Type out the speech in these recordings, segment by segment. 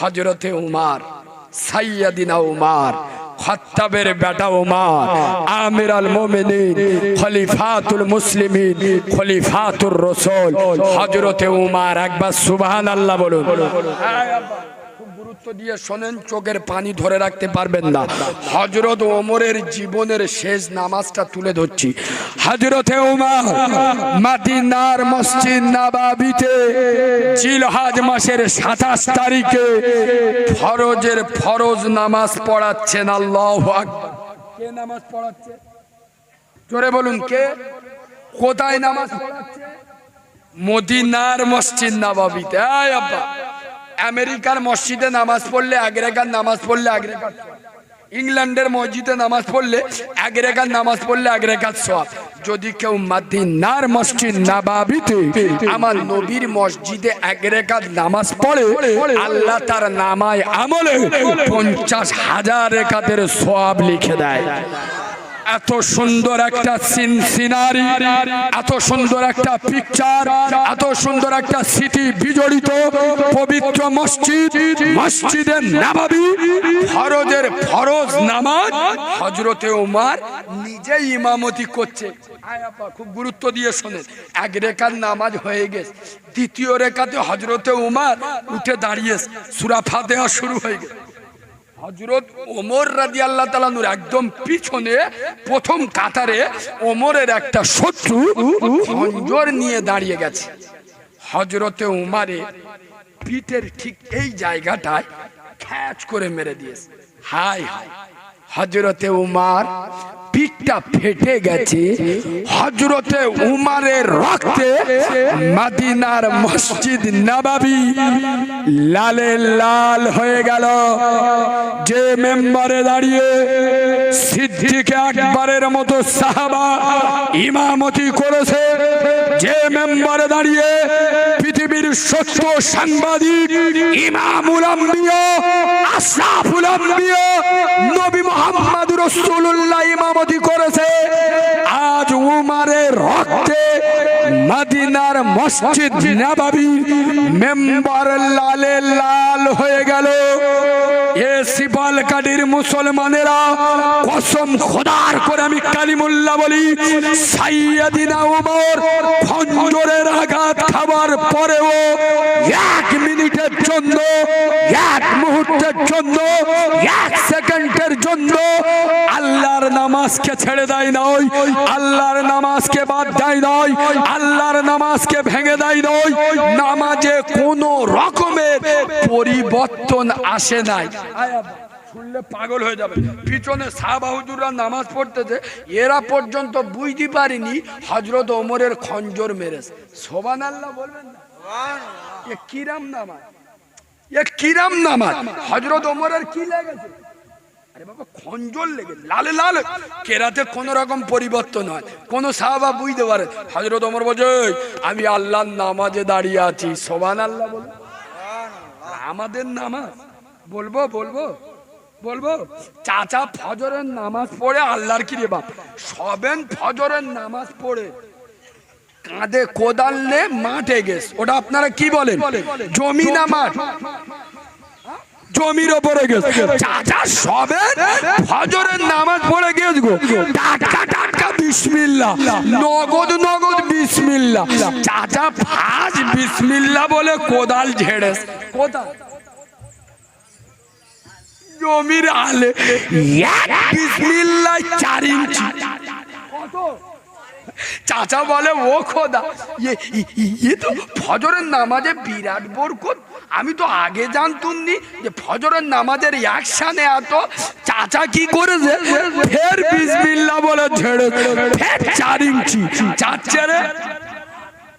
হজরতে উমার সাইয়াদিনা উমার, খত্তাবের বেটা উমার আমির আল মোমিনিন, খলিফাতুল মুসলিমিন, খলিফাতুর রসুল হজরতে উমার একবার সুবহানাল্লাহ বলুন। গুরুত্ব দিয়ে শোনেন, চোখের পানি ধরে রাখতে পারবেন না। হজরত ওমরের জীবনের শেষ নামাজটা তুলে ধরছি। হজরতে উমার মাদিনার মসজিদ নাবাবিতে জিলহাজ মাসের সাতাশ তারিখে ফরজের ফরজ নামাজ পড়াচ্ছেন, আল্লাহ কে নামাজ পড়াচ্ছে? জোরে বলুন, কে? কোথায় নামাজ পড়াচ্ছে? মদিনার মসজিদ নাবাবিতে। আয় আব্বা। আমেরিকার মসজিদে নামাজ পড়লে রেখার নামাজ পড়লে সওয়াব। ইংল্যান্ডের মসজিদে নামাজ পড়লে এক নামাজ পড়লে রেখার সওয়াব। যদি কেউ মাদিনার মসজিদ নাবাবিতে আমার নবীর মসজিদে এক নামাজ পড়ে, আল্লাহ তার নামায় আমলে পঞ্চাশ হাজার রেখাতের সব লিখে দেয় এত সুন্দর একটা সিন সিনারি, এত সুন্দর একটা পিকচার এত সুন্দর একটা স্মৃতি বিজড়িত পবিত্র মসজিদ মসজিদের নামাবি, ফরজের ফরজ নামাজ হজরতে ওমার নিজেই ইমামতি করছে। খুব গুরুত্ব দিয়ে শোনেন। এক রেখার নামাজ হয়ে গেছে। দ্বিতীয় রেখাতে হজরতে উমার উঠে দাঁড়িয়েছে। সুরা ফাতেহা শুরু হয়ে গেছে। হজরত ওমর রাজি আল্লাহ তালানুর একদম পিছনে প্রথম কাতারে ওমরের একটা শত্রু খঞ্জর নিয়ে দাঁড়িয়ে গেছে। হজরতে উমারে পিঠের ঠিক এই জায়গাটায় খ্যাচ করে মেরে দিয়েছে। হাই হাই হজরতে উমার পিঠটা ফেটে গেছে। হজরতে উমারের রক্তে মাদিনার মসজিদ নবাবি লালে লাল হয়ে গেল। যে মেম্বারে দাঁড়িয়ে সিদ্দিকে আকবরের মতো সাহাবা ইমামতি করেছে, যে মেম্বারে দাঁড়িয়ে পৃথিবীর সত্য সাংবাদিক ইমামুল আম্বিয়া, আশরাফুল আম্বিয়া, নবী মোহাম্মদ রাসূলুল্লাহ ইমামতি করেছে, আজ উমারের রক্তে মদিনার মসজিদ নববী মেম্বার লালে লাল হয়ে গেল। এ সিপাল কাডির মুসলমানেরা কসম খোদার করে আমি কালিমুল্লাহ বলি, সাইয়াদিনা উমর খঞ্জরের আঘাত খাবার পরেও এক মিনিটের জন্য, এক মুহূর্তের জন্য, এক সেকেন্ডের জন্য নামাজকে ছেড়ে দেয় নয় আল্লাহর নামাজকে বাদ দেয় নয় আল্লাহর নামাজকে ভেঙে দেয় নয় নামাজে কোনো রকমের পরিবর্তন আসে নাই। শুনলে পাগল হয়ে যাবে। পিছনে নামাজ পড়তেছে, এরা পর্যন্ত বুঝতে পারিনি হজরত ওমরের খঞ্জর মেরেছে। সোবান আল্লাহ বলবেন না? কিরাম নামাজ। এ কিরাম নামাজ। হজরত ওমরের কি লেগেছে? আরে বাবা খঞ্জর লেগে লালে লাল কেরাতে কোন রকম পরিবর্তন হয়। কোন সাহাবা বুঝতে পারে হজরত বলছে আমি আল্লাহর নামাজে দাঁড়িয়ে আছি। সোবান আল্লাহ বল আমাদের নামাজ বলব বলব বলব চাচা ফজরের নামাজ পড়ে আল্লাহর কি রে বাপ? সবেন ফজরের নামাজ পড়ে। কাঁধে কোদাল নে মাঠে গেছ। ওটা আপনারা কি বলেন? জমি না মাঠ। জমির ওপরে গেছে। চাচা সবে ফজরের নামাজ পড়ে গেছ গো। টাটকা টাটকা বিসমিল্লাহ নগদ নগদ বিসমিল্লাহ চাচা ফাজ বিসমিল্লাহ বলে কোদাল ঝেড়ে কোদাল। জমির আলে এক বিসমিল্লাহ চার ইঞ্চি। কত? চাচা বলে, ও খোদা ইয়ে তো ফজরের নামাজে বিরাট বরকত। আমি তো আগে জানতুম নি যে ফজরের নামাজের একসানে এত। চাচা কি করেছে? ফের বিসমিল্লাহ বলে ঝেড়ে ফের চার ইঞ্চি চাচ্ছে রে।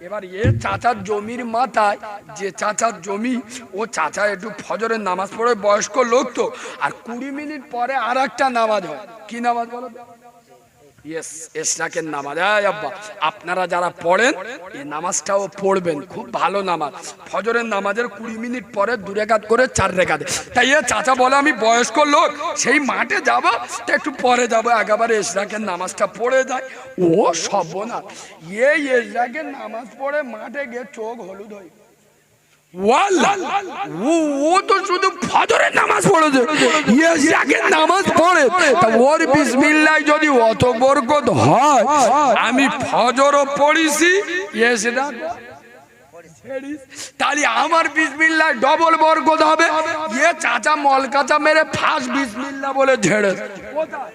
এবার এ চাচার জমির মাথায়, যে চাচার জমি, ও চাচা একটু ফজরের নামাজ পড়ে বয়স্ক লোক তো। আর কুড়ি মিনিট পরে আর একটা নামাজ হয়। কি নামাজ বলো? ইয়েস নামাজ। এই আপনারা যারা পড়েন, এই নামাজটাও পড়বেন। খুব ভালো নামাজ। ফজরের নামাজের কুড়ি মিনিট পরে দু রেখাত করে চার রেখাত। তাই এ চাচা বলে, আমি বয়স্ক লোক, সেই মাঠে যাব, তা একটু পরে যাব। একেবারে এসরাকের নামাজটা পড়ে যায়। ও সব না এই এসরাকের নামাজ পড়ে মাঠে গিয়ে চোখ হলুদ হয়ে ও তো শুধু ফজরের নামাজ পড়েছে। ইয়াকে নামাজ পড়ে। যদি অত বরকত হয়, আমি ফজরও পড়িছি ইয়েসটা তাহলে আমার বিসমিল্লাহ ডবল বরকত হবে। ইয়ে চাচা মল মলকাচা মেরে ফাঁস বিসমিল্লাহ বলে ঝেড়ে কোথায়?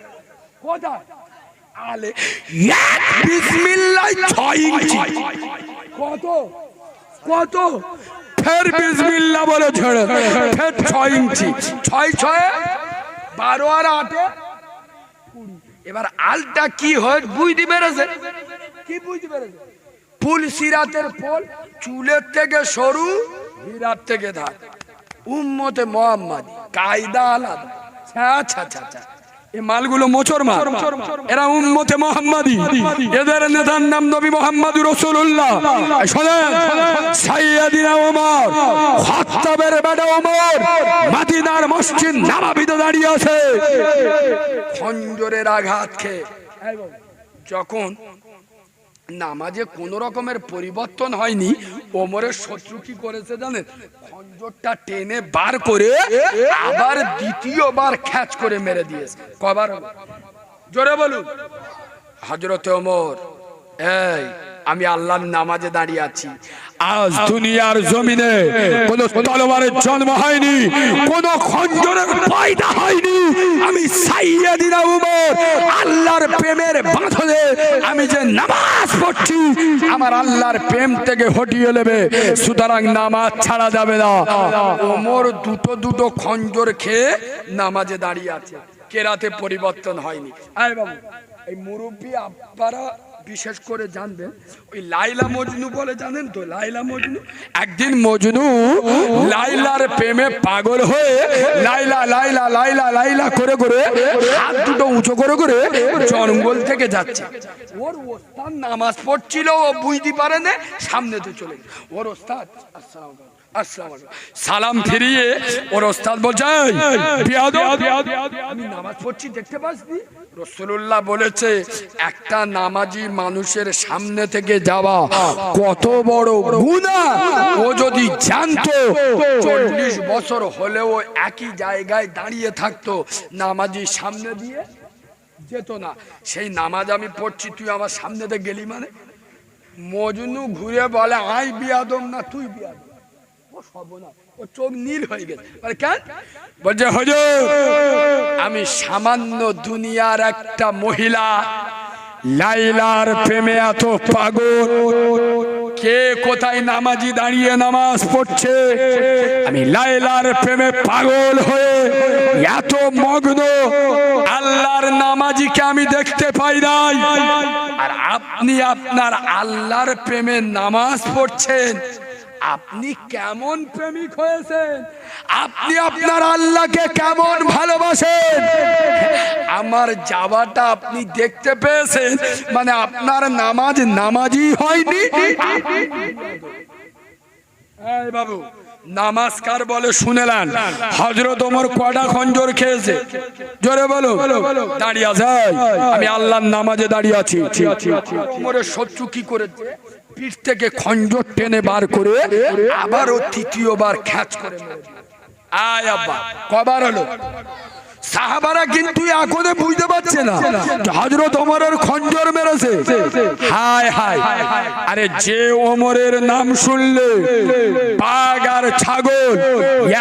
কত? কত? ফের বিসমিল্লাহ বলে ঝেড়ে ফের ছয় ইঞ্চি। ছয় ছয় বারো আর আটে। এবার আলটা কি হয় বুঝতে পেরেছে? কি বুঝতে পেরেছে? ফুল সিরাতের ফল চুলের থেকে সরু হীরার থেকে ধার। উম্মতে মোহাম্মদ। কায়দা আলাদা। আচ্ছা আচ্ছা আচ্ছা মালগুলো মোচর এরা মোহাম্মদি। এদের নেতার নাম নবী মোহাম্মদ রসুল্লাহ শোনেন সাইয়াদিনা ওমর বেটা ওমর, মাদিনার মসজিদ নামাবিতে দাঁড়িয়ে আছে। খঞ্জরের আঘাত খেয়ে যখন নামাজে কোন রকমের পরিবর্তন হয়নি। ওমরের শত্রু কি করেছে জানেন? খঞ্জরটা টেনে বার করে আবার দ্বিতীয়বার খ্যাচ করে মেরে দিয়েছে। কবার জোরে বলুন। হজরত ওমর, এই আমি আল্লাহর নামাজে দাঁড়িয়ে আছি। আজ দুনিয়ার জমিনে কোন তলোয়ারের জন্ম হয়নি, কোন খঞ্জরের পয়দা হয়নি। আমি সাইয়াদিনা উমর, আল্লাহর প্রেমের বাঁধনে আমি যে নামাজ পড়ছি, আমার আল্লাহর প্রেম থেকে হটিয়ে নেবে, সুতরাং নামাজ ছাড়া যাবে না। ওমর দুটো দুটো খঞ্জর খেয়ে নামাজে দাঁড়িয়ে আছে, কেরাতে পরিবর্তন হয়নি। আয় বাবু, এই মুরব্বী আব্বারা বিশেষ করে জানবেন ওই লাইলা মজনু বলে জানেন তো? লাইলা মজনু? একদিন মজনু লাইলার প্রেমে পাগল হয়ে লাইলা লাইলা লাইলা লাইলা করে করে হাত দুটো উঁচু করে করে জঙ্গল থেকে যাচ্ছে। ওর ওস্তাদ নামাজ পড়ছিল ও বুঝতে পারে না সামনে তো চলে ওর ওস্তাদ আসসালামু। সালাম ফিরিয়ে ওর ওস্তাদ বলছে আমি নামাজ পড়ছি দেখতে পাসনি? রসুল্লাহ বলেছে একটা নামাজি মানুষের সামনে থেকে যাওয়া কত বড় গুণা ও যদি জানতো চল্লিশ বছর হলেও একই জায়গায় দাঁড়িয়ে থাকতো নামাজি সামনে দিয়ে যেত না। সেই নামাজ আমি পড়ছি তুই আমার সামনে দিয়ে গেলি মানে? মজনু ঘুরে বলে আই বিয়াদম না তুই বিয়াদম ও সর্বনাশ। ও চোখ নীল হয়ে গেছে। বলে কেন? বলছে হজুর আমি সামান্য দুনিয়ার একটা মহিলা। লাইলার প্রেমে এত পাগল। কে কোথায় নামাজি দাঁড়িয়ে নামাজ পড়ছে? আমি লাইলার প্রেমে পাগল হয়ে এত মগ্ন। আল্লাহর নামাজিকে আমি দেখতে পাই নাই। আর আপনি আপনার আল্লাহর প্রেমে নামাজ পড়ছেন। আপনি কেমন প্রেমিক হয়েছেন? আপনি আপনার আল্লাহকে কেমন ভালোবাসেন? আমার যাওয়াটা আপনি দেখতে পেয়েছেন। মানে আপনার নামাজ নামাজই হয়নি। এই নামাজকার বলে শুনেলেন হজরত ওমর কটা খঞ্জর খেয়েছে। জোরে বলো। দাঁড়িয়ে আছে আমি আল্লাহর নামাজে দাঁড়িয়ে আছি। ওমরের শত্রু কি করে পিঠ থেকে খঞ্জর টেনে বার করে আবারও তৃতীয়বার খ্যাচ করে আয় আব্বা, কবার হলো? সাহাবারা কিন্তু এখনও বুঝতে পারছে না হজরত ওমরের খঞ্জর মেরেছে। হায় হায়। আরে যে ওমরের নাম শুনলে বাঘ আর ছাগল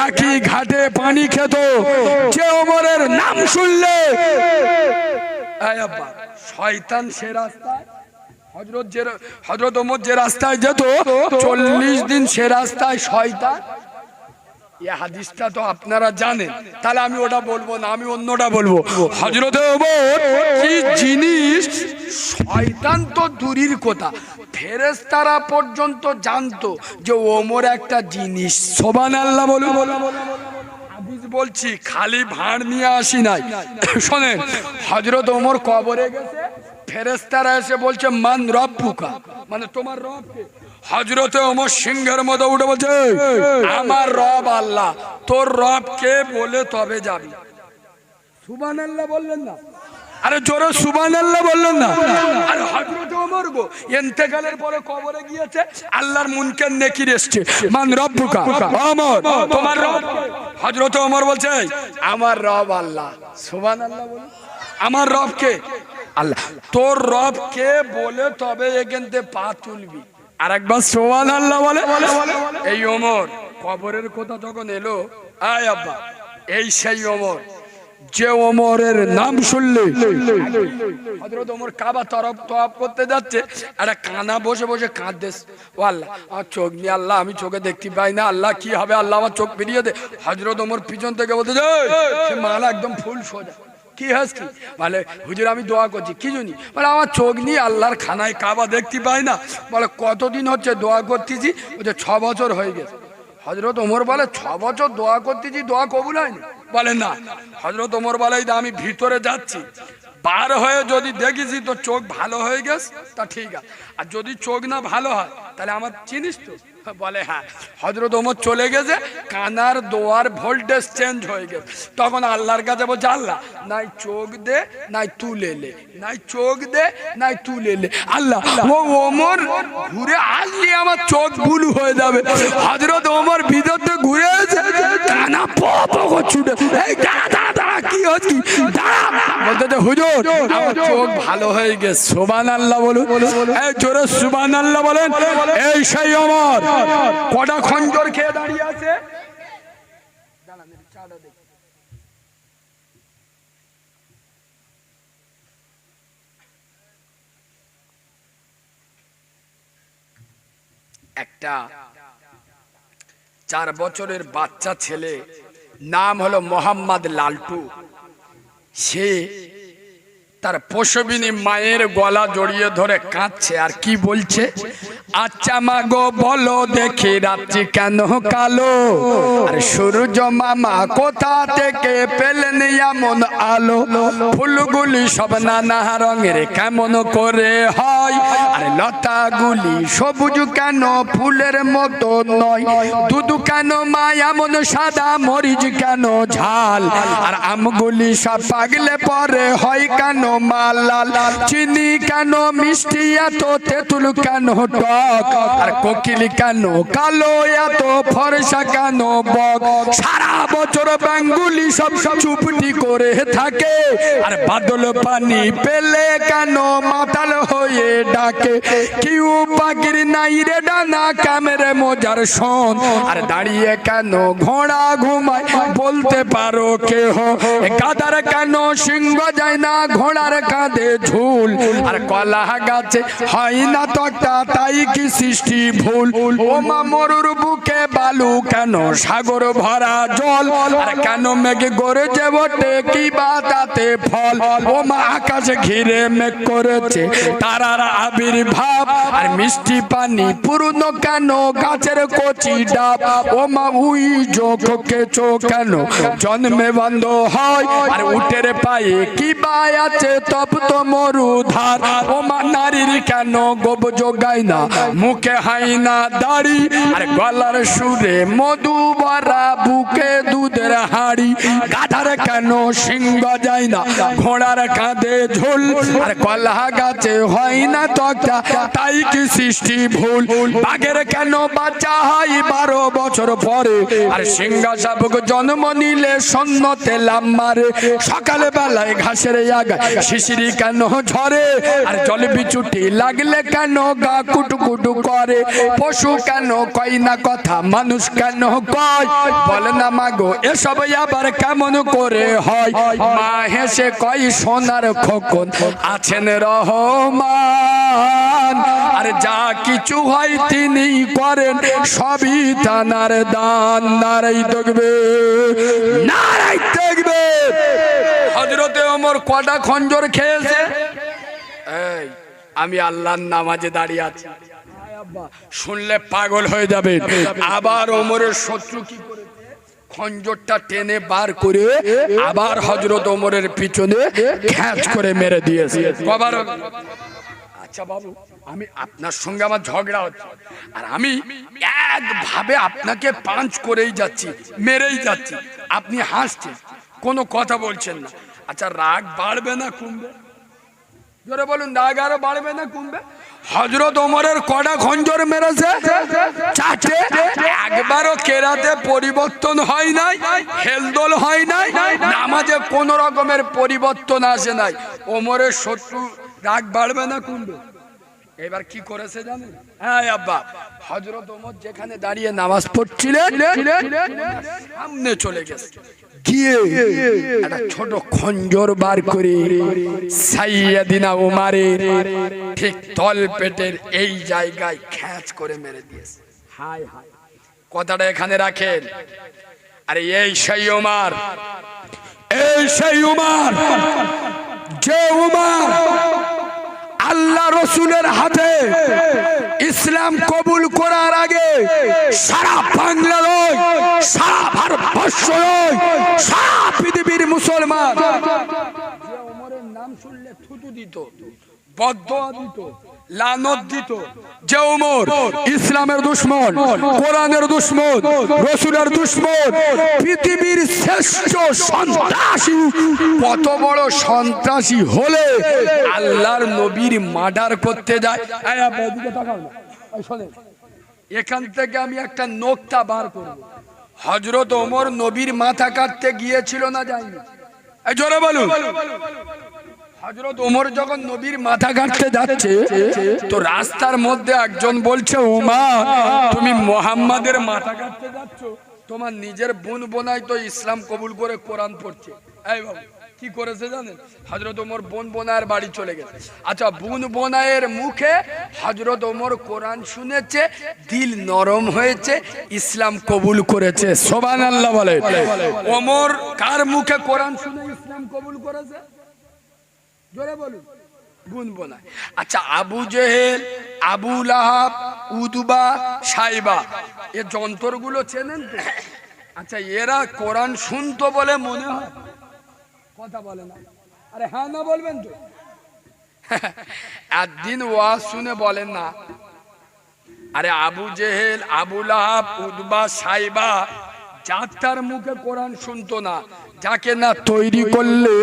একই ঘাটে পানি খেত, যে ওমরের নাম শুনলে শয়তান সে রাস্তায় হজরত যে হজরত ওমর যে রাস্তায় যেত, চল্লিশ দিন সে রাস্তায় শয়তান হাদিসটা তো আপনারা জানেন। তাহলে আমি ওটা বলব না, আমি অন্যটা বলব। হজরতে জিনিস? শয়তান তো দূরীর কথা। ফেরেস্তারা পর্যন্ত জানতো যে ওমর একটা জিনিস। সোবান আল্লাহ বলছি, খালি ভাঁড় নিয়ে আসি নাই। শোনেন হজরত ওমর কবরে গেছে ফেরেস্তারা এসে বলছে, মান রব পুকা মানে তোমার রব কে হজরতে ওমর সিংহের মতো উঠে বলছে আমার রব আল্লাহ, তোর রব কে বলে তবে যাবি? সুবান আল্লাহ বললেন না। আরে জোরে সুবান আল্লাহ বললেন না। আরে হযরত ওমর গো, ইন্তেকালের পরে কবরে গিয়েছে, আল্লাহর মুনকের নেকির এসছে। মান রব্বুকা, ওমর, তোমার রব। হযরত ওমর বলছে আমার রব আল্লাহ সুবান আল্লাহ বলে আমার রব কে? আল্লাহ, তোর রব কে বলে তবে এখান থেকে পা তুলবি। আর একবার সোমান আল্লাহ বলে। এই ওমর, কবরের কথা যখন এলো, আয় আব্বা, এই সেই ওমর। যে ওমরের নাম শুনলে, হযরত ওমর তরফ করতে যাচ্ছে একটা বসে বসে আল্লাহ আমার চোখ নিয়ে আল্লাহ, আমি চোখে দেখতে পাই না, আল্লাহ কি হবে, আল্লাহ আমার চোখ ফিরিয়ে দে। হযরত ওমর পিছন থেকে বলতে! সে মালা একদম ফুল সোজা। কি হাস কি বলে, হুজুর, আমি দোয়া করছি। কি জন্য? বলে, আমার চোখ নিয়ে আল্লাহর খানায় কাবা দেখতে পাই না। বলে, কতদিন হচ্ছে দোয়া করতেছি? বলছে, ছ বছর হয়ে গেছে। হজরত ওমর বলে, ছ বছর দোয়া করতেছি, দোয়া কবুল হয়নি? বলে, না। হজরত ওমর বলে, "এই যে আমি ভিতরে যাচ্ছি, বার হয়ে যদি দেখেছি তো চোখ ভালো হয়ে গেছে, তা ঠিক আছে। আর যদি চোখ না ভালো হয়, তাহলে আমার চিনিস তো? বলে হ্যাঁ। হজরত ওমর চলে গেছে, কানার দোয়ার ভোল্টেজ চেঞ্জ হয়ে গেছে। তখন আল্লাহর কাছে বলছে, আল্লাহ, নাই চোখ দে, নাই তুলে লে নাই চোখ দে, নাই তুলে লে আল্লাহ, ও ওমর, ঘুরে আসলে, আমার চোখ ভুল হয়ে যাবে। হজরত ওমর ভিতর থেকে ঘুরে কানা পো পো ছুটে, এই দাঁড়া দাঁড়া দাঁড়া, কি হচ্ছে দাঁড়া। বলতে হুজুর, আমার চোখ ভালো হয়ে গেছে। সুবান আল্লাহ বলুন। এই জোরে সুবান আল্লাহ বলেন। এই সেই অমর কটা খঞ্জর খেয়ে দাঁড়িয়ে আছে। একটা চার বছরের বাচ্চা ছেলে, নাম হলো মোহাম্মদ লালটু সে তার পশবিনী মায়ের গলা জড়িয়ে ধরে কাঁদছে, আর কি বলছে আচ্ছা মা গো বলো দেখি রাত্রি কেন কালো? আর সূর্য মামা কোথা থেকে পেলেন এমন আলো? ফুলগুলি সব নানা রঙের, কেমন করে হয়? আর লতাগুলি সবুজ কেন? ফুলের মতো নয়। দুধ কেন মা? এমন সাদা মরিচ কেন? ঝাল। আর আমগুলি সব পাগলে পরে হয় কেন মা? লাল। চিনি কেন? মিষ্টি এত তেঁতুল কেন? টক আর কোকিল কেন? কালো এত ফরসা কেন বক? সারা বছর বেঙ্গুলি সব সব চুপটি করে থাকে, আর বাদল পানি পেলে কেন মাতাল হয়ে ডাকে? কিউ পাখির নাই রে ডানা ক্যামেরে মজার শোন? আর দাঁড়িয়ে কেন ঘোড়া ঘুমায় বলতে পারো কেহ? গাদার কেন সিংহ যায় না, ঘোড়ার কাঁধে ঝুল? আর কলা গাছে হয় না তক্তা, তাই কি সৃষ্টি ভুল? ও মা, মরুর বুকে বালু কেন? সাগর ভরা জল। আর কেন মেঘে গড়েছে বটে? কি বা তাতে ফল? ও মা, আকাশে ঘিরে মেঘ করেছে তারার আবির্ভাব। আর মিষ্টি পানি পূর্ণ কেন? গাছের কচি ডাব। ও মা, উই চোখকে চোখ কেন? জন্মে বন্ধ হয়। আর উটের পায়ে কি বা আছে? তপ্ত মরুধার। ও মা, নারীর কেন গোব যোগায় না? মুখে হাই না দাড়ি, আর গলার সুরে মধু ভরা, বুকে দুধের হাড়ি। গাধার কেন সিংহ যায় না, ঘোড়ার কাঁধে ঝোল। আর কলা গাছে হয় না তক্তা তাই কি সৃষ্টি ভুল? বাঘের কেন বাচ্চা হয় বারো বছর পরে? আর সিংহ শাবক জন্ম নিলে সন্ন তেলাম মারে। সকালে বেলায় ঘাসের আগা শিশিরি কেন ঝরে? আর জল বিচুটি লাগলে কেন গা কুটুকুটু করে? পশু কেন কয় না কথা? মানুষ কেন কয়? বলে না মাগো, এসব আবার কেমন করে হয়? মা হেসে কয়, সোনার খোকন আছেন রহমান। আর যা কিছু হয় তিনি করেন, সবই তানার দান। নারাই দেখবে নারাই দেখবে। হজরতে ওমর কটা খঞ্জর খেয়েছে? এই, আমি আল্লাহর নামাজে দাঁড়িয়ে আছি। শুনলে পাগল হয়ে যাবে। আবার ওমরের শত্রু কি করেছে? খঞ্জরটা টেনে বার করে আবার হজরত ওমরের পিছনে খ্যাচ করে মেরে দিয়েছে। কবার আচ্ছা বাবু আমি আপনার সঙ্গে আমার ঝগড়া হচ্ছে আর আমি একভাবে আপনাকে পাঞ্চ করেই যাচ্ছি মেরেই যাচ্ছি। আপনি হাসছেন কোনো কথা বলছেন না। আচ্ছা রাগ বাড়বে না কমবে? জোরে বলুন রাগ আরও বাড়বে না কমবে? হজরত ওমরের কটা খঞ্জর মেরেছে। চাটে একবারও কেরাতে পরিবর্তন হয় নাই, হেলদোল হয় নাই, নামাজে কোন রকমের পরিবর্তন আসে নাই। ওমরের শত্রু রাগ বাড়বে না কমবে এবার কি করেছে জানেন? হ্যাঁ আব্বা। হজরত ওমর যেখানে দাঁড়িয়ে নামাজ পড়ছিলেন, সামনে চলে গেছে। গিয়ে ছোট খঞ্জর বার করে সাইয়াদিনা উমারের ঠিক তল পেটের এই জায়গায় খ্যাচ করে মেরে দিয়েছে। হাই হাই কথাটা এখানে রাখেন। আরে, এই সেই উমার এই সেই উমার যে উমার আল্লাহ রসুলের হাতে ইসলাম কবুল করার আগে সারা বাংলা নয়, সারা ভারতবর্ষ নয়, সারা পৃথিবীর মুসলমান। নাম শুনলে থুতু দিত বদ্ধ দিত। ইসলামের দুশ্মন, কোরআনের দুশ্মন, রসুলের পৃথিবীর সন্ত্রাসী বড় সন্ত্রাসী আল্লাহর নবীর মার্ডার করতে যায়। এখান থেকে আমি একটা নোকটা বার করব। হজরত ওমর নবীর মাথা কাটতে গিয়েছিল না যায়নি? জোরে বলুন। হজরত ওমর যখন নবীর মাথা কাটতে যাচ্ছে তো রাস্তার মধ্যে একজন বলছে ওমা তুমি মোহাম্মদের মাথা কাটতে যাচ্ছ। তোমার নিজের বোন বোনাই তো ইসলাম কবুল করে কোরআন পড়ছে। এই বাবু কি করেছে জানেন? হজরত ওমর বোন বোনায়ের বাড়ি চলে গেছে। আচ্ছা বোন বোনায়ের মুখে হজরত ওমর কোরআন শুনেছে দিল নরম হয়েছে ইসলাম কবুল করেছে। সোবান আল্লাহ বলে। ওমর কার মুখে কোরআন শুনে ইসলাম কবুল করেছে? জোরে বলুন। গুনবোনা আচ্ছা আবু জেহেল আবু লাহাব উদবা সাইবা এ যন্ত্রগুলো চেনেন তো? আচ্ছা এরা কোরআন শুনতো বলে মনে হয়? কথা বলে না। আরে হ্যাঁ না বলবেন তো। একদিন ওয়াজ শুনে বলেন না আরে আবু জেহেল আবু লাহাব উদবা সাইবা যাত্রার মুখে কোরআন শুনতো না। যাকে না তৈরি করলে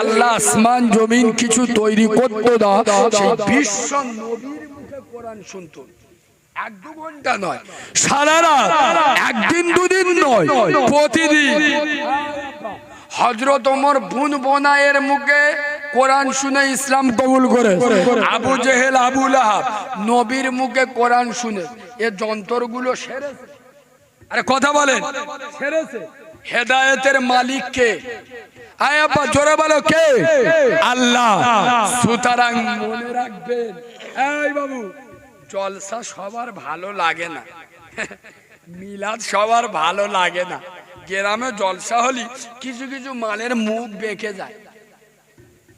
আল্লাহ আসমান, জমিন কিছু তৈরি করতো না, সেই বিশ্ব নবীর মুখে কোরআন শুনতো। শুনে ইসলাম কবুল করে, আবু জেহেল, আবু লাহাব নবীর মুখে কোরআন শুনে, এ যন্ত্রগুলো সেরেছে। আরে কথা বলেন। সেরেছে। হেদায়েতের মালিক কে আয় আব্বা, জোরে বলো কে? আল্লাহ। সুতরাং মনে রাখবেন, এই বাবু, জলসা সবার ভালো লাগে না। মিলাদ সবার ভালো লাগে না। গ্রামে জলসা হলি কিছু কিছু মালের মুখ বেঁকে যায়।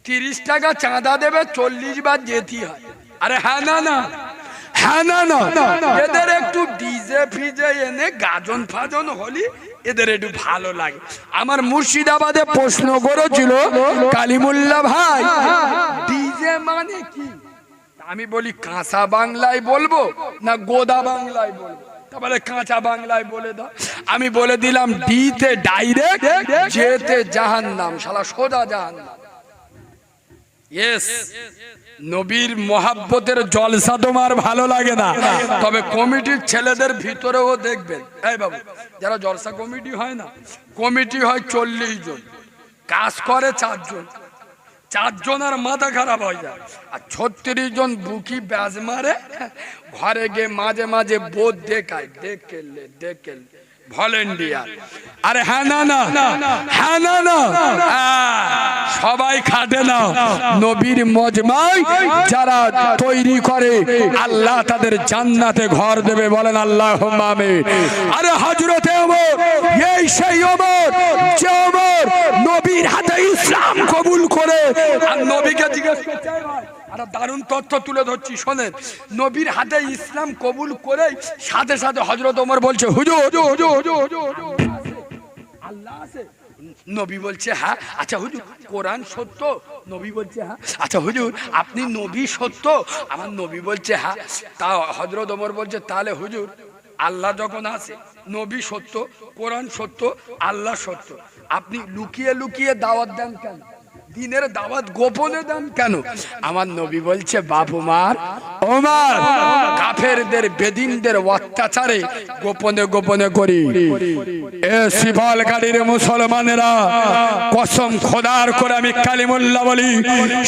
তিরিশ টাকা চাঁদা দেবে, চল্লিশ বার যেতে হয়। আরে হ্যাঁ না না। হ্যাঁ না না। ফিজে এনে গাজন ফাজন হলি এদের একটু ভালো লাগে। আমার মুর্শিদাবাদে প্রশ্ন করেছিল, কালিমুল্লা ভাই, ডিজে মানে কি? আমি বলি, কাঁচা বাংলায় বলব না গোদা বাংলায় বলব? তারপরে কাঁচা বাংলায় বলে দাও। আমি বলে দিলাম, ডিতে ডাইরেক্ট যেতে জাহান নাম শালা সোজা জাহান নাম নবীর মহাব্বতের জলসা তোমার ভালো লাগে না। তবে কমিটির ছেলেদের ভিতরেও দেখবেন। এই বাবু, যারা জলসা কমিটি হয় না, কমিটি হয় চল্লিশ জন। কাজ করে চারজন। চারজন আর মাথা খারাপ হয়ে যায়। আর ছত্রিশ জন বুকি ব্যাজ মারে, ঘরে গিয়ে মাঝে মাঝে বোধ দেখায় ডেকেলে ডেকেলে আরে হ্যাঁ না না হ্যাঁ না। না সবাই খাটে না নবীর মজমাই যারা তৈরি করে, আল্লাহ তাদের জান্নাতে ঘর দেবে বলেন আল্লাহ মামে আরে হজরতে ওমর, এই সেই ওমর যে ওমর নবীর হাতে ইসলাম কবুল করে, আর নবীকে জিজ্ঞেস করতে একটা দারুণ তথ্য তুলে ধরছি, শোনেন। নবীর হাতে ইসলাম কবুল করে সাথে সাথে হজরত ওমর বলছে, হুজুর হুজুর হুজুর হুজুর হুজুর আল্লাহ আছে। নবী বলছে হ্যাঁ আচ্ছা হুজুর, কোরআন সত্য? নবী বলছে হ্যাঁ আচ্ছা হুজুর, আপনি নবী সত্য? আমার নবী বলছে হ্যাঁ তা হজরত ওমর বলছে, তাহলে হুজুর, আল্লাহ যখন আছে, নবী সত্য, কোরআন সত্য, আল্লাহ সত্য। আপনি লুকিয়ে লুকিয়ে দাওয়াত দেন কেন? দিনের দাওয়াত গোপনে দেন কেন? আমার নবী বলছে বাবু মার ওমার কাফেরদের বেদিনদের অত্যাচারে গোপনে গোপনে করি। এ শিবাল গাড়ির মুসলমানেরা কসম খোদার করে আমি কালিমুল্লাহ বলি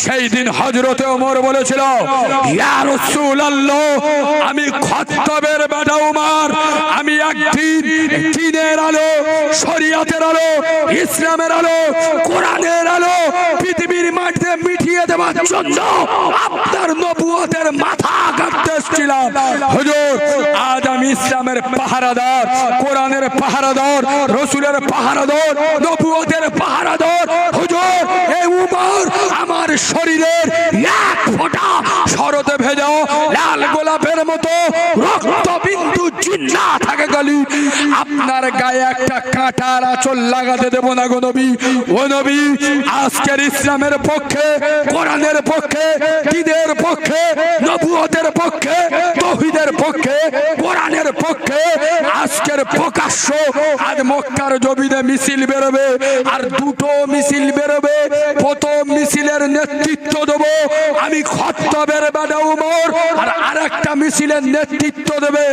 সেই দিন হজরতে ওমর বলেছিল ইয়া রাসূলুল্লাহ আমি খতবের বেটা উমার আমি একদিন দিনের আলো শরিয়াতের আলো ইসলামের আলো কোরআনের আলো পৃথিবীর মাটিতে মিটিয়ে দেওয়ার জন্য আপনার নবুয়তের মাথা কাটতে এসেছিলাম। হুজুর, আজ আমি ইসলামের পাহারাদার, কোরআনের পাহারাদার, রসুলের পাহারাদার, নবুয়তের পাহারাদার। হুজুর, এই উমর আমার শরীরের এক ফোঁটা শরতে ভেজা লাল গোলাপের মতো রক্ত বিন্দু চিন্না থাকে গলি। আপনার গায়ে একটা কাঁটার আঁচল লাগাতে দেব না গো নবী। ও নবী, আজকের ইসলামের পক্ষে, কোরআনের পক্ষে দিদের পক্ষে, নবুয়তের পক্ষে, তৌহিদের পক্ষে, কোরআনের পক্ষে, আজকের প্রকাশ্য আজ মক্কার জমিনে মিছিল বেরোবে, আর দুটো মিছিল বেরোবে। প্রথম মিছিলের নেতৃত্ব দেব, আমি খত্তবের বেডা উমর, আর আরেকটা মিছিলের নেতৃত্ব দেবে।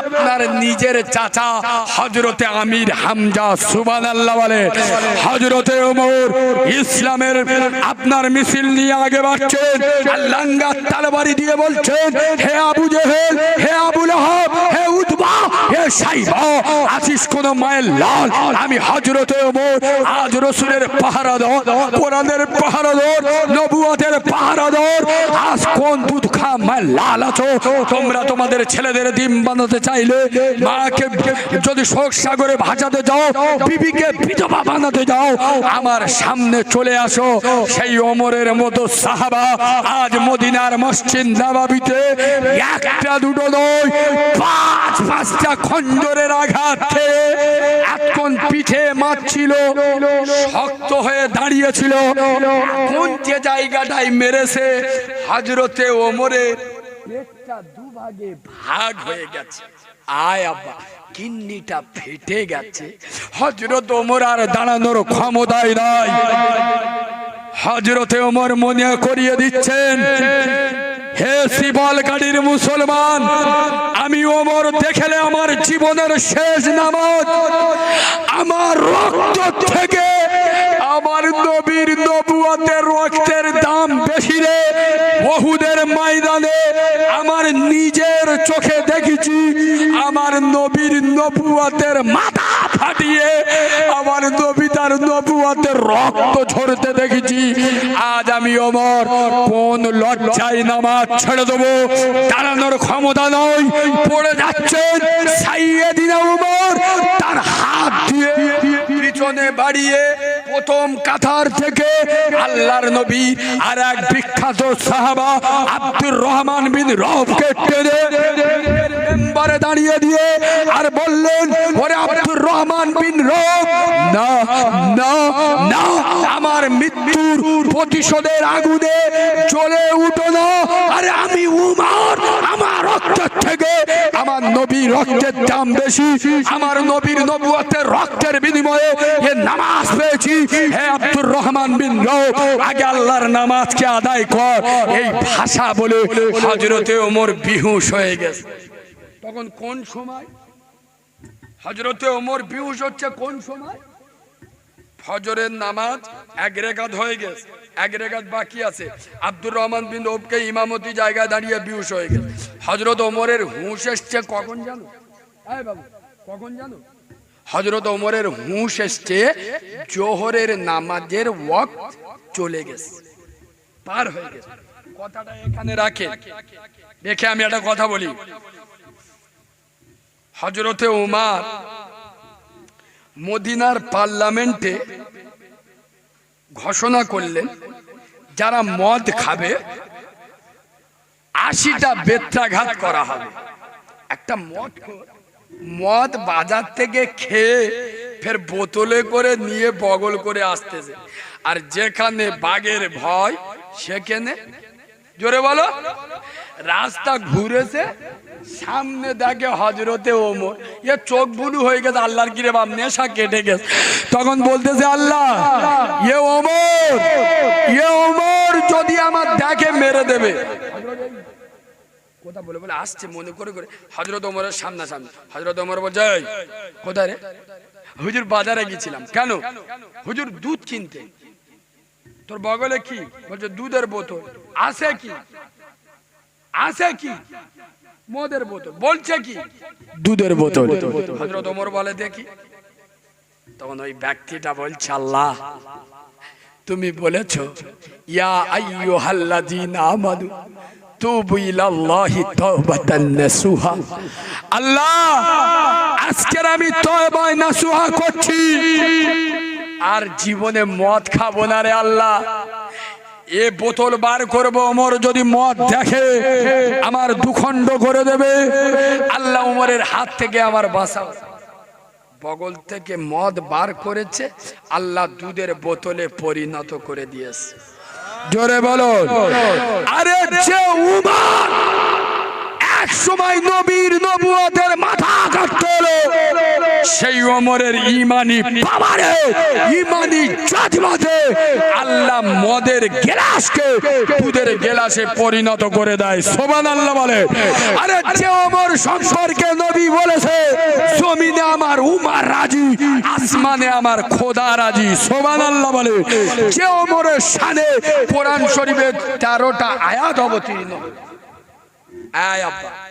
আপনার নিজের চাচা হজরতে আমির হামজা সুবান আল্লাহ বলে। হজরতে ওমর ইসলামের আপনার মিছিল নিয়ে আগে বাড়ছেন, আর লাঙ্গা তালবাড়ি দিয়ে বলছেন, হে আবু জেহেল, হে আবু লাহাব, হে উতবা, হে সাইবা, আছিস কোন মায়ের লাল? আমি হজরতে ওমর, আজ রসুলের পাহারাদর, কোরআনের পাহারাদর, নবুয়াতের পাহারাদর, আজ কোন দুধ তোমরা তোমাদের ছেলেদের ডিম বানাতে চাইলে মাকে যদি শোক সাগরে ভাজাতে যাও, বিবিকে বিধবা বানাতে যাও, আমার সামনে চলে আসো। সেই ওমরের মতো সাহাবা আজ মদিনার মসজিদ একটা দুটো নয়, পাঁচ, পাঁচটা খঞ্জরের আঘাত এখন পিঠে মারছিল, শক্ত হয়ে দাঁড়িয়েছিল। যে জায়গাটায় মেরেছে হাজরতে ওমরের পেটটা দুভাগে ভাগ হয়ে গেছে। আয় আব্বা কিন্নিটা ফেটে গেছে। হজরত ওমর আর দাঁড়ানোর ক্ষমতাই নাই। হজরতে ওমর মনে করিয়ে দিচ্ছেন হে শিবল গাড়ির মুসলমান আমি ওমর দেখলে আমার জীবনের শেষ নামাজ আমার রক্ত থেকে আমার নবীর নবুয়াতের রক্তের দাম বেশি রে বহুদের ময়দানে আমার নিজের চোখে দেখেছি আমার নবীর নবুয়াতের মাথা ফাটিয়ে, আমার নবী তার নবুয়াতের রক্ত ঝরতে দেখেছি। আজ আমি অমর, কোন লজ্জায় নামাজ ছেড়ে দেবো, দাঁড়ানোর ক্ষমতা নয়, পড়ে যাচ্ছেন সাইয়েদিনা উমর, তার হাত দিয়ে। পিছনে বাড়িয়ে প্রথম কাতার থেকে আল্লাহর নবী আর এক বিখ্যাত সাহাবা আব্দুর রহমান বিন রফকে টেনে দাঁড়িয়ে দিয়ে আর বললেন ওরে আব্দুর বিন রফ না না না। আমার মৃত্যুর প্রতিশোধের আগুনে চলে উঠো না। আরে আমি উমার, আমার রক্তের থেকে, আমার নবীর রক্তের দাম বেশি। আমার নবীর নবুয়তের রক্তের বিনিময়ে এ নামাজ পেয়েছি। হে আব্দুর রহমান বিন রৌফ আগে আল্লাহর নামাজকে আদায় কর। এই ভাষা বলে হজরতে ওমর বিহুশ হয়ে গেছে। তখন কোন সময়? হজরতে ওমর বিহুশ হচ্ছে কোন সময়? ফজরের নামাজ এক হয়ে গেছে, এক বাকি আছে। আব্দুর রহমান বিন ওবকে ইমামতি জায়গায় দাঁড়িয়ে বিহুশ হয়ে গেছে। হজরত ওমরের হুঁশ এসছে কখন জানো? বাবু, কখন জানো? হজরত ওমরের হুঁশ এসছে জোহরের নামাজের ওয়াক্ত চলে গেছে, পার হয়ে গেছে। কথাটা এখানে রাখে। দেখে আমি একটা কথা বলি। হজরতে উমার মদিনার পার্লামেন্টে ঘোষণা করলেন, যারা মদ খাবে, আশিটা বেত্রাঘাত করা হবে। একটা মদ মদ বাজার থেকে খেয়ে ফের বোতলে করে নিয়ে বগল করে আসতেছে। আর যেখানে বাঘের ভয়, সেখানে জোরে বলো। রাস্তা ঘুরেছে সামনে দেখে হজরতে ওমর, এ চোখ বুলু হয়ে গেছে, আল্লাহর কিরে বাপ, নেশা কেটে গেছে। তখন বলতেছে, আল্লাহ, এ ওমর এ ওমর যদি আমার দেখে মেরে দেবে। কথা বলে বলে, আসছে মনে করে করে। হজরত ওমরের সামনা সামনে হজরত ওমর বলছে কোথায় রে? হুজুর বাজারে গেছিলাম। কেন? হুজুর দুধ কিনতে। তোর বগলে কি? বলছে, দুধের বোতল। আছে কি? আছে কি? মদের বোতল। বলছে কি? দুধের বোতল। হজরত ওমর বলে দেখি। তখন ওই ব্যক্তিটা বলছে আল্লাহ তুমি বলেছ ইয়া আইয়ুহাল্লাযীনা আমানু তুবু ইলাল্লাহি তাওবাতান নাসুহা। আল্লাহ আজকের আমি তওবা নাসুহা করছি। আর জীবনে মদ খাব না রে আল্লাহ। এ বোতল বার করব, ওমর যদি মদ দেখে, আমার দুখণ্ড করে দেবে। আল্লাহ ওমরের হাত থেকে আমার বাঁচাও। বগল থেকে মদ বার করেছে, আল্লাহ দুধের বোতলে পরিণত করে দিয়েছে। জোরে বলো আরে যে উমার এক সময় নবীর নবুয়তের মাথা কাটতে হলো। সেই ওমরের ইমানি পাওয়ারে, ইমানি জাজমাতে আল্লাহ মদের গেলাসকে দুধের গেলাসে পরিণত করে দেয়। সোবান আল্লাহ বলে। আরে যে ওমর সম্পর্কে নবী বলেছে, জমিনে আমার উমার রাজি, আসমানে আমার খোদা রাজি। সোবান আল্লাহ বলে। যে ওমরের সানে কোরআন শরীফের তেরোটা আয়াত অবতীর্ণ। আয় আব্বা